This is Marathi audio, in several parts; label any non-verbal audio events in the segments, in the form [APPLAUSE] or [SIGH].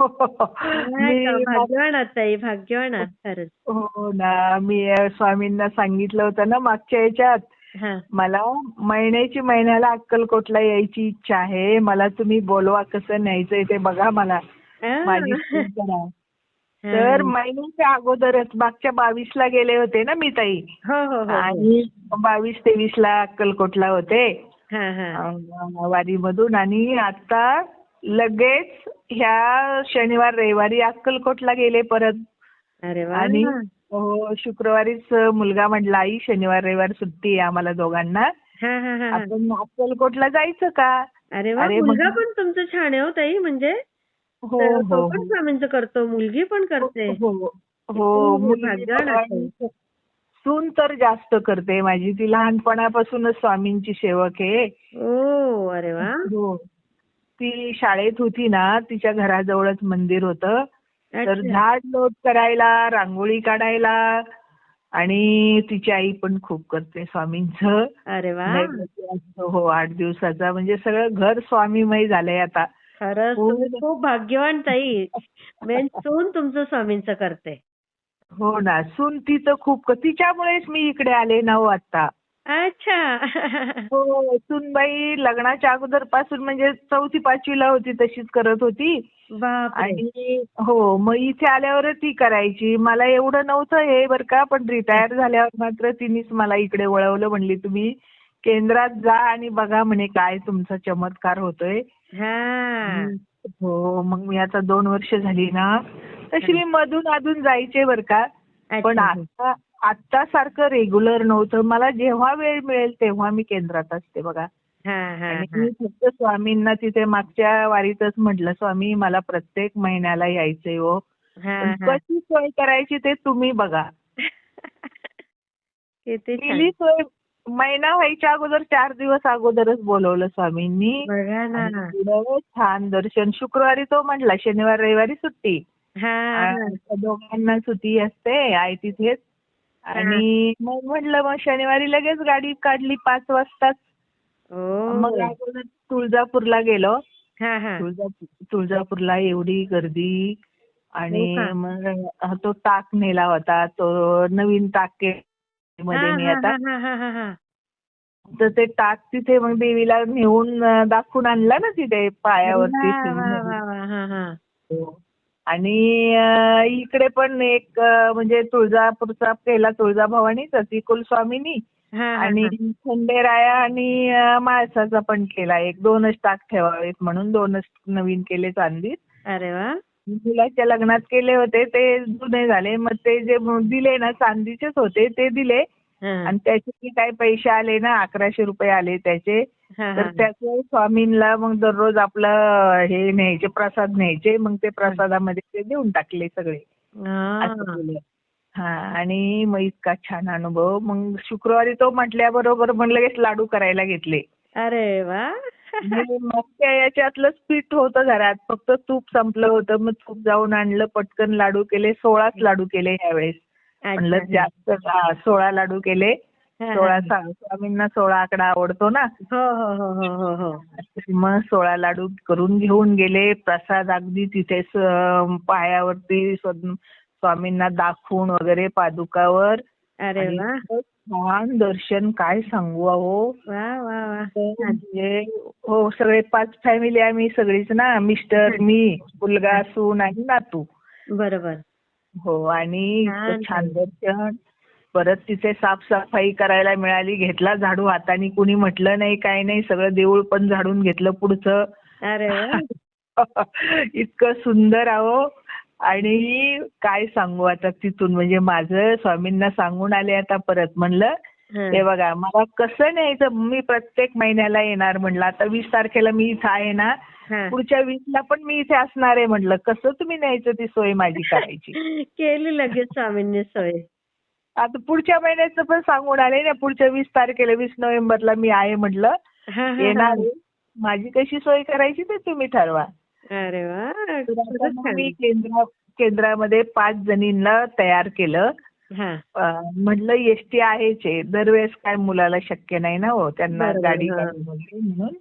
नाही का? मी भाग्यवान आहात ताई भाग्यवान आहात खरंच. हो ना मी स्वामींना सांगितलं होतं ना मागच्या याच्यात. मला महिन्याची महिन्याला अक्कलकोटला यायची इच्छा आहे. मला तुम्ही बोलवा कसं न्यायचंय ते बघा मला. माझी करा. तर महिन्याच्या अगोदरच मागच्या बावीसला गेले होते ना मी ताई. हो हो हो, आणि बावीस तेवीस ला अक्कलकोटला होते. हा हा. वारीमधून. आणि आता लगेच ह्या शनिवार रविवारी अक्कलकोटला गेले परत. अरे वा. आणि हो शुक्रवारीच मुलगा म्हटला आई शनिवार रविवार सुट्टी आहे आम्हाला दोघांना. हा हा हा. हा. आपण अक्कलकोटला जायचं का? अरे वा अरे मुलगा मग- पण तुमचं छान आहे हो ताई म्हणजे. हो तर हो. पण स्वामींचं करतो मुलगी पण करते. हो हो. हो, मुलगी भाग्यवान पण सून तर जास्त करते माझी. ती लहानपणापासूनच स्वामींची सेवक आहे. ओ अरे वा. हो. ती शाळेत होती ना तिच्या घराजवळच मंदिर होतं. तर. झाड लोट करायला रांगोळी काढायला आणि तिची आई पण खूप करते स्वामींचं. अरे वा. हो आठ दिवसाचा. म्हणजे सगळं घर स्वामीमय झालंय आता. खरंच खूप भाग्यवान ताई. मेन [LAUGHS] सून तुमचं स्वामींचं करते. हो ना सून तिचं खूप तिच्यामुळेच मी इकडे आले ना हो आता अच्छा. हो सूनबाई लग्नाच्या अगोदरपासून म्हणजे चौथी पाचवीला होती तशीच करत होती. बापरे. आणि हो मग इथे आल्यावर ती करायची. मला एवढं नव्हतं हे बरं का पण रिटायर झाल्यावर मात्र तिनेच मला इकडे वळवलं. म्हणली तुम्ही केंद्रात जा आणि बघा म्हणे काय तुमचा चमत्कार होतोय. हा. हो मग मी आता दोन वर्ष झाली ना. तशी मी मधून अधून जायचे बरं का. पण अच्छा. आता आता सारखं रेग्युलर नव्हतं. मला जेव्हा वेळ मिळेल तेव्हा मी केंद्रात असते बघा. हा हा आणि हा. मी फक्त स्वामींना तिथे मागच्या वारीतच म्हटलं स्वामी मला प्रत्येक महिन्याला यायचंय हो. कशी सोय करायची ते तुम्ही बघा. [LAUGHS] केली सोय महिना व्हायच्या अगोदर चार दिवस अगोदरच बोलवलं स्वामींनी. छान दर्शन. शुक्रवारी तो म्हटला शनिवार रविवारी सुट्टी. दोघांना सुट्टी असते. आहे तिथेच आणि मग म्हटलं मग शनिवारी लगेच गाडी काढली पाच वाजताच. मग अगोदर तुळजापूरला गेलो. हा हा. तुळजापूर तुळजापूरला एवढी गर्दी आणि हो? मग तो टाक नेला होता. तो नवीन टाक के- मध्ये मी आता. तर ते टाक तिथे मग देवीला नेऊन दाखवून आणला ना तिथे पायावरती आणि इकडे पण एक म्हणजे तुळजापूरचा केला तुळजाभवानीचा ती कुलस्वामीनी हा, हा, आणि. खंडेराया आणि माळसाचा पण केला. एक दोनच टाक ठेवावेत म्हणून दोनच नवीन केले चांदीत. अरे वा. मुलाच्या लग्नात केले होते ते जुने झाले. मग ते जे दिले ना चांदीचेच होते ते दिले. आणि त्याचे काही पैसे आले ना अकराशे रुपये आले त्याचे. तर. त्याचे स्वामींना मग दररोज आपलं हे न्यायचे प्रसाद न्यायचे मग ते प्रसादामध्ये ते देऊन टाकले सगळे. हा. असं केलं. हा आणि मग इतका छान अनुभव. मग शुक्रवारी तो म्हटल्याबरोबर मग लगेच लाडू करायला घेतले. अरे वा. म्हणजे मागच्या याच्यातलंच पीठ होतं घरात. फक्त तूप संपलं होतं. मग तूप जाऊन आणलं पटकन लाडू केले सोळाच लाडू केले यावेळेस. म्हणलं. जास्त हा, सोळा लाडू केले. [LAUGHS] सोळा स्वामींना सोळा आकडा आवडतो ना. हो हो हो हो हो हो. मग सोळा लाडू करून घेऊन गेले. प्रसाद अगदी तिथेच अं, पायावरती स्व- स्वामींना दाखवून वगैरे पादुकावर. अरे छान दर्शन काय सांगू अहो. म्हणजे हो सगळे पाच फॅमिली आम्ही सगळीच ना. मिस्टर मी मुलगा सून आणि नातू. बरोबर. हो आणि. छान दर्शन. परत तिथे साफसफाई करायला मिळाली घेतला झाडू हाताने कुणी म्हटलं नाही काय नाही सगळं देऊळ पण झाडून घेतलं पुढचं. [LAUGHS] इतकं सुंदर आहो आणि काय सांगू आता तिथून म्हणजे माझं स्वामींना सांगून आले आता परत म्हणलं. हा. हे बघा मला कसं न्यायचं मी प्रत्येक महिन्याला येणार म्हणलं. आता वीस तारखेला मी इथं आहे ना. पुढच्या वीसला पण मी इथे असणार आहे म्हटलं कसं तुम्ही न्यायचं ती सोय माझी करायची? [LAUGHS] केली लगेच स्वामींनी सोय. आता पुढच्या महिन्याचं पण सांगून आले ना पुढच्या वीस तारखेला वीस नोव्हेंबरला मी आहे म्हटलं येणार. आहे. माझी कशी सोय करायची ते तुम्ही ठरवा अरे वा तर आता खरंच मग छान. मी केंद्रा केंद्रामध्ये पाच जणींना तयार केलं हा अं, म्हटलं एसटी आहेच आहे दरवेळेस काय मुलाला शक्य नाही ना हो त्यांना बरोबर, गाडी हा. वगैरे म्हणून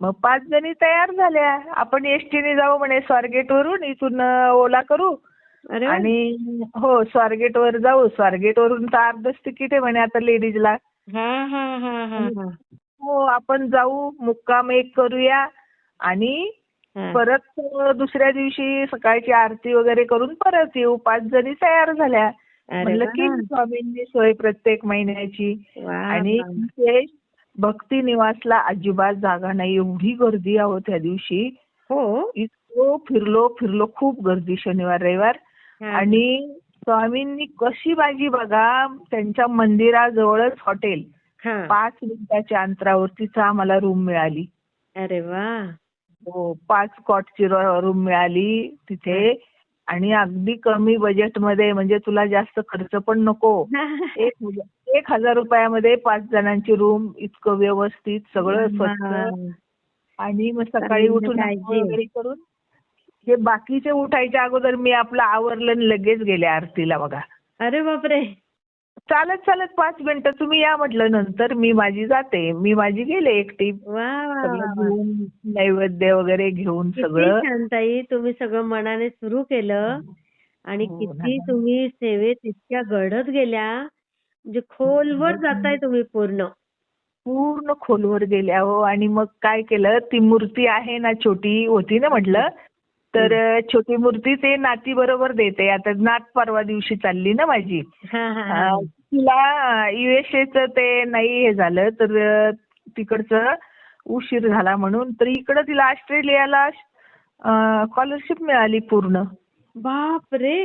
मग पाच जणी तयार झाल्या आपण एसटीने जाऊ म्हणे स्वारगेट वरून इथून अं, ओला करू. आणि हो स्वारगेट वर जाऊ. स्वारगेट वरून तर अर्धच तिकीट आहे म्हणे आता लेडीजला. हा हा हा हा. हा हो आपण जाऊ मुक्काम एक करूया. आणि. परत दुसऱ्या दिवशी सकाळची आरती वगैरे करून परत येऊ. पाच जणी तयार झाल्या. म्हणलं. की स्वामींनी सोय प्रत्येक महिन्याची. आणि भक्ती निवासला अजिबात जागा नाही. एवढी गर्दी आहो त्या दिवशी. हो. इतकं फिरलो फिरलो. खूप गर्दी शनिवार रविवार. आणि स्वामींनी कशी माझी बघा त्यांच्या मंदिराजवळच हॉटेल. पाच मिनिटाच्या अंतरावर तिथं आम्हाला रूम मिळाली. अरे वा. हो पाच कॉटची रूम मिळाली तिथे. आणि अगदी कमी बजेटमध्ये म्हणजे तुला जास्त खर्च पण नको. [LAUGHS] एक हजार- एक हजार रुपयामध्ये पाच जणांची रूम इतकं व्यवस्थित सगळं स्वच्छ. आणि मग सकाळी उठून करून हे बाकीचे उठायच्या अगोदर मी आपलं आवरलं आणि लगेच गेले आरतीला बघा. अरे बापरे. चालत चालत पाच मिनिटं तुम्ही या म्हटलं नंतर मी माझी जाते. मी माझी गेले एकटी. वा वा सगळं वा, वा. घेऊन नैवेद्य वगैरे घेऊन किती सगळं. छान ताई तुम्ही सगळं मनाने सुरू केलं. आणि हो किती. तुम्ही सेवेत इतक्या घडत गेल्या. म्हणजे खोलवर जाताय तुम्ही पूर्ण. पूर्ण खोलवर गेल्या हो. आणि मग काय केलं? ती मूर्ती आहे ना छोटी होती ना म्हटलं? तर छोटी मूर्ती ते नाती बरोबर देते. आता नात परवा दिवशी चालली ना माझी. हा हा हा. तिला युएसएच ते नाही हे झालं तर तिकडचं उशीर झाला म्हणून तर इकडं तिला ऑस्ट्रेलियाला स्कॉलरशिप मिळाली पूर्ण. बापरे!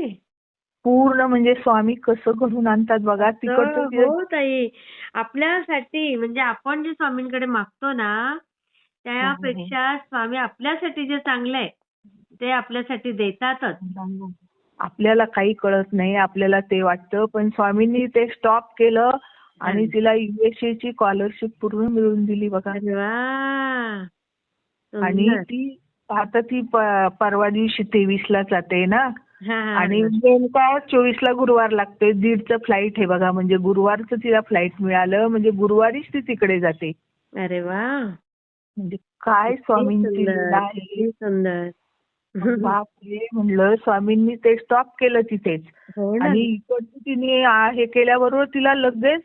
पूर्ण म्हणजे स्वामी कसं घडून आणतात बघा तिकडचं हो ताई. आपल्यासाठी म्हणजे आपण जे स्वामींकडे मागतो ना त्यापेक्षा स्वामी आपल्यासाठी जे चांगलं आहे ते आपल्यासाठी देतातच. आपल्याला काही कळत नाही आपल्याला ते वाटतं. पण स्वामींनी ते स्टॉप केलं आणि. तिला युएसए ची स्कॉलरशिप पूर्ण मिळवून दिली बघा. आणि. ती आता ती परवा दिवशी तेवीस ला जाते ना? आणि. नेमका चोवीस ला गुरुवार लागतोय. दीडचं फ्लाईट आहे बघा. म्हणजे गुरुवारचं तिला फ्लाईट मिळालं. म्हणजे गुरुवारीच ती तिकडे जाते. अरे वा! म्हणजे काय स्वामींची सुंदर, [LAUGHS] बापरे म्हणलं स्वामींनी ते स्टॉप केलं तिथेच हो आणि इकडचं तिने हे केल्याबरोबर तिला लगेच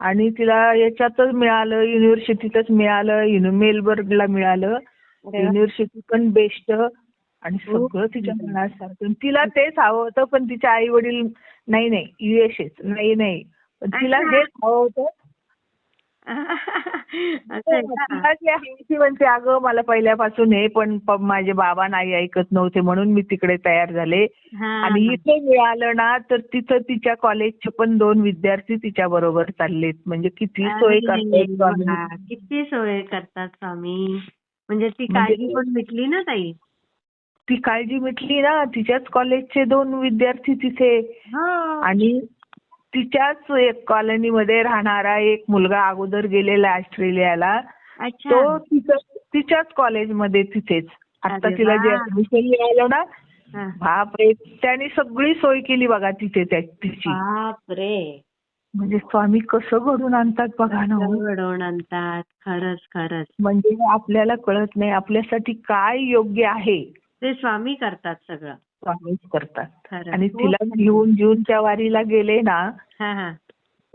आणि तिला याच्यातच मिळालं युनिव्हर्सिटीतच मिळालं मेलबर्नला मिळालं. युनिव्हर्सिटी पण बेस्ट आणि सगळं तिच्या. मनासारखं तिला तेच हवं होतं पण तिचे आई वडील नाही नाही युएसएच नाही नाही पण तिला. हेच हवं होतं आहे ती म्हणते अगं मला पहिल्यापासून हे पण माझे बाबा नाही ऐकत नव्हते म्हणून मी तिकडे तयार झाले. हा, आणि हा. इथे मिळालं ना तर तिथं तिच्या कॉलेजचे पण दोन विद्यार्थी तिच्या बरोबर चाललेत. म्हणजे किती सोय करतात किती सोय करतात स्वामी. म्हणजे ती म्हणजे काळजी पण मिटली ना ताई? ती काळजी मिटली ना तिच्याच कॉलेजचे दोन विद्यार्थी तिथे. हो. आणि तिच्याच एक कॉलनीमध्ये राहणारा एक मुलगा अगोदर गेलेला ऑस्ट्रेलियाला. तो तिच्या तिच्याच कॉलेजमध्ये तिथेच. आता तिला जे. ऍडमिशन मिळालं ना. बापरे त्याने सगळी सोय केली बघा तिथे तिची. बापरे म्हणजे स्वामी कसं घडून आणतात बघा ना हो. घडवून आणतात. खरंच खरंच. म्हणजे आपल्याला कळत नाही आपल्यासाठी काय योग्य आहे. ते स्वामी करतात सगळं. स्वामीच करतात. आणि तिला घेऊन जूनच्या वारीला गेले ना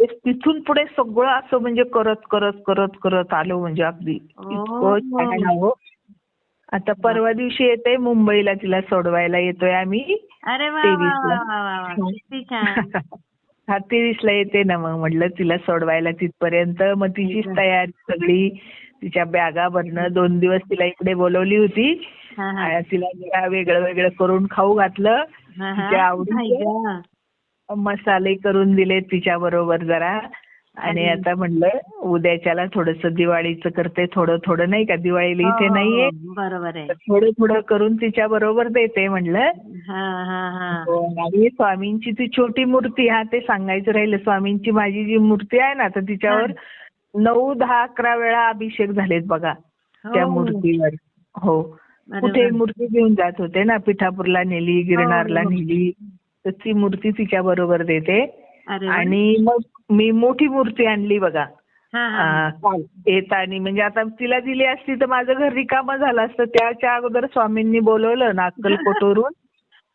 तिथून पुढे सगळं असं म्हणजे करत करत करत करत आलो म्हणजे अगदी. इतकं हो. आता परवा दिवशी येते मुंबईला तिला सोडवायला येतोय आम्ही. तेवीसला. [LAUGHS] हा तेवीसला येते ना मग म्हटलं तिला सोडवायला तिथपर्यंत. मग तिचीच तयारी सगळी. तिच्या बॅगा भरणं दोन दिवस तिला इकडे बोलवली होती. तिला वेगळं वेगळं करून खाऊ घातलं. तिच्या हा. मसाले करून दिले तिच्या बरोबर जरा. आणि. आता म्हणलं उद्याच्याला थोडस दिवाळीचं करते थोडं थोडं नाही का? दिवाळीला इथे हो, नाहीये. हो, बरोबर आहे. थोडं थोडं करून तिच्या बरोबर देते म्हणलं. हा हा हा. हो, आणि स्वामींची ती छोटी मूर्ती हा ते सांगायचं राहिलं स्वामींची माझी जी मूर्ती आहे ना तर तिच्यावर नऊ दहा अकरा वेळा अभिषेक झालेत बघा. त्या हो. मूर्तीवर. हो. कुठे. मूर्ती घेऊन जात होते ना पिठापूरला नेली गिरणारला हो. नेली. ती मूर्ती तिच्या बरोबर देते. आणि मग मी मोठी मूर्ती आणली बघा. हा हा. काल येतानी म्हणजे आता तिला दिली असती तर माझं घर रिकामं झालं असतं. त्याच्या अगोदर स्वामींनी बोलवलं ना अक्कलकोटवरून.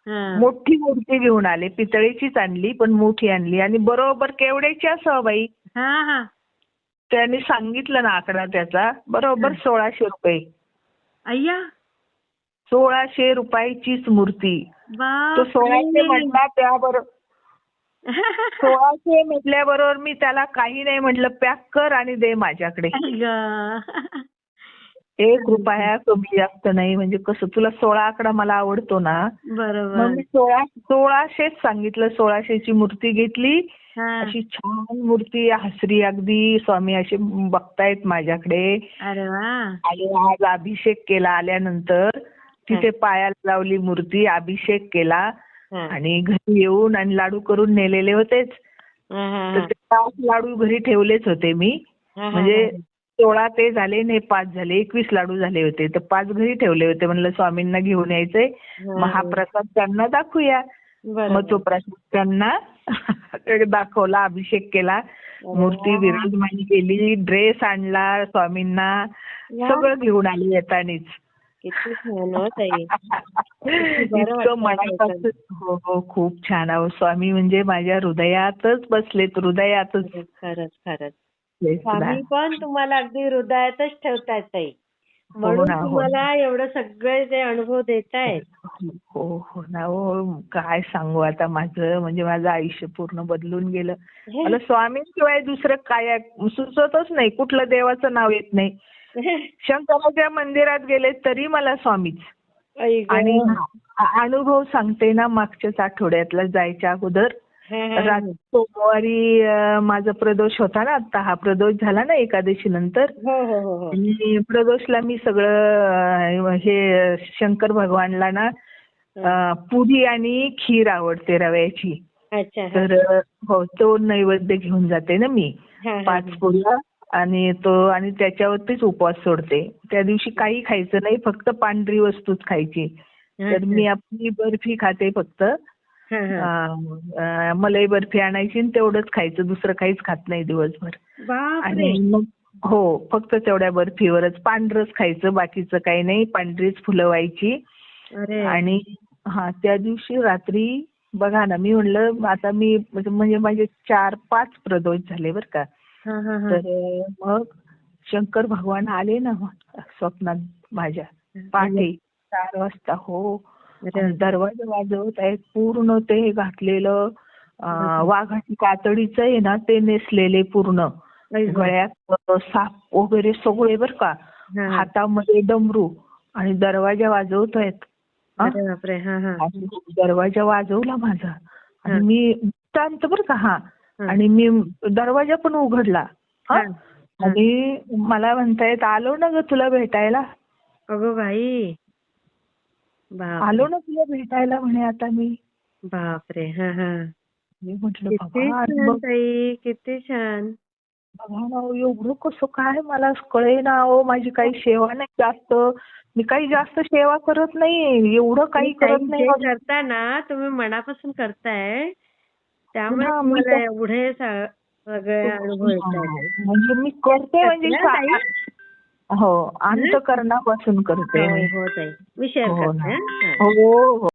[LAUGHS] मोठी मूर्ती घेऊन आले. पितळेचीच आणली पण मोठी आणली. आणि बरोबर केवढ्याची असं बाई? हा हा. त्यांनी सांगितलं ना आकडा त्याचा. बरोबर सोळाशे रुपये. अय्या. सोळाशे रुपयाचीच मूर्ती. तो सोळाशे म्हटला त्याबरोबर [LAUGHS] सोळाशे म्हटल्याबरोबर मी त्याला काही नाही म्हटलं पॅक कर आणि दे माझ्याकडे. एक [LAUGHS] रुपया कमी जास्त नाही म्हणजे कसं तुला सोळा आकडा मला आवडतो ना? मग बरोबर मी सोळा सोळाशेच सांगितलं सोळाशेची मूर्ती घेतली. अशी छान मूर्ती हसरी अगदी स्वामी असे बघतायत माझ्याकडे. आणि आज अभिषेक केला आल्यानंतर तिथे पायाला लावली मूर्ती अभिषेक केला. आणि घरी येऊन आणि लाडू करून नेलेले होतेच. तर. ते पाच लाडू घरी ठेवलेच होते मी. म्हणजे सोळा ते झाले नाही पाच झाले एकवीस लाडू झाले होते. तर पाच घरी ठेवले होते. म्हणलं स्वामींना घेऊन यायचंय. हा. मग हा प्रसाद त्यांना दाखवूया. मग तो प्रसाद त्यांना [LAUGHS] दाखवला अभिषेक केला. मूर्ती विराजमान केली ड्रेस आणला स्वामींना. सगळं घेऊन आली येतानीच. किती छान हो ताई. [LAUGHS] इतकं मनापासून हो हो खूप छान. अहो स्वामी म्हणजे माझ्या हृदयातच बसलेत हृदयातच. खरंच खरंच. स्वामी पण तुम्हाला अगदी हृदयातच ठेवतायत ताई. म्हणून ना, हो. तुम्हाला एवढं सगळे जे अनुभव देतायत. हो हो ना हो. काय सांगू आता माझं? म्हणजे माझं आयुष्य पूर्ण बदलून गेलं. मला स्वामींशिवाय दुसरं काय? सुचतच नाही. कुठलं देवाचं नाव येत नाही. शंकराच्या मंदिरात गेले तरी मला स्वामीच. आणि अनुभव सांगते ना मागच्याच आठवड्यातला जायच्या अगोदर. सोमवारी माझा प्रदोष होता ना आता हा प्रदोष झाला ना एकादशी नंतर हो हो हो. आणि प्रदोषला मी सगळं हे शंकर भगवानला ना पुरी आणि खीर आवडते रव्याची. तर हो तो नैवेद्य घेऊन जाते ना मी. पाच पुऱ्या आणि तो आणि त्याच्यावरतीच उपवास सोडते. त्या दिवशी काही खायचं नाही फक्त पांढरी वस्तूच खायची. तर मी आपली बर्फी खाते फक्त. अं, अं, मलाई बर्फी आणायची आणि तेवढंच खायचं. दुसरं काहीच खात नाही दिवसभर. बापरे! आणि मग हो फक्त तेवढ्या बर्फीवरच पांढरच खायचं. बाकीचं काही नाही. पांढरीच फुलं व्हायची. अरे! आणि हा त्या दिवशी रात्री बघा ना मी म्हणलं आता मी म्हणजे म्हणजे माझे चार पाच प्रदोष झाले बरं का. तर मग शंकर भगवान आले ना स्वप्नात माझ्या पहाटे चार वाजता हो. दरवाजा वाजवत आहेत पूर्ण ते घातलेलं वाघाची कातडीचं आहे ना ते नेसलेले पूर्ण. गळ्यात साप वगैरे सगळे बर का. हातामध्ये डमरू आणि दरवाजा वाजवत आहेत. हा? हा दरवाजा वाजवला माझा. आणि मी शांत बर का हा. आणि मी दरवाजा पण उघडला. आणि मला म्हणतायत आलो ना ग तुला भेटायला. अगो बाई. आलो ना तुला भेटायला म्हणे आता मी. बापरे. मी म्हटलं किती छान बघ. ना एवढं कसं काय मला कळे ना हो माझी काही सेवा नाही जास्त. मी काही जास्त सेवा करत नाही एवढं काही करत नाही करताना तुम्ही मनापासून करताय. त्यामुळे हा, मी तुम्हाला तर- एवढे सगळे अनुभव येत आहेत म्हणजे मी करते म्हणजे? हो अंतकरणापासून करते हो मी हो ताई मी शेअर हो करते. हं? हा. हो हो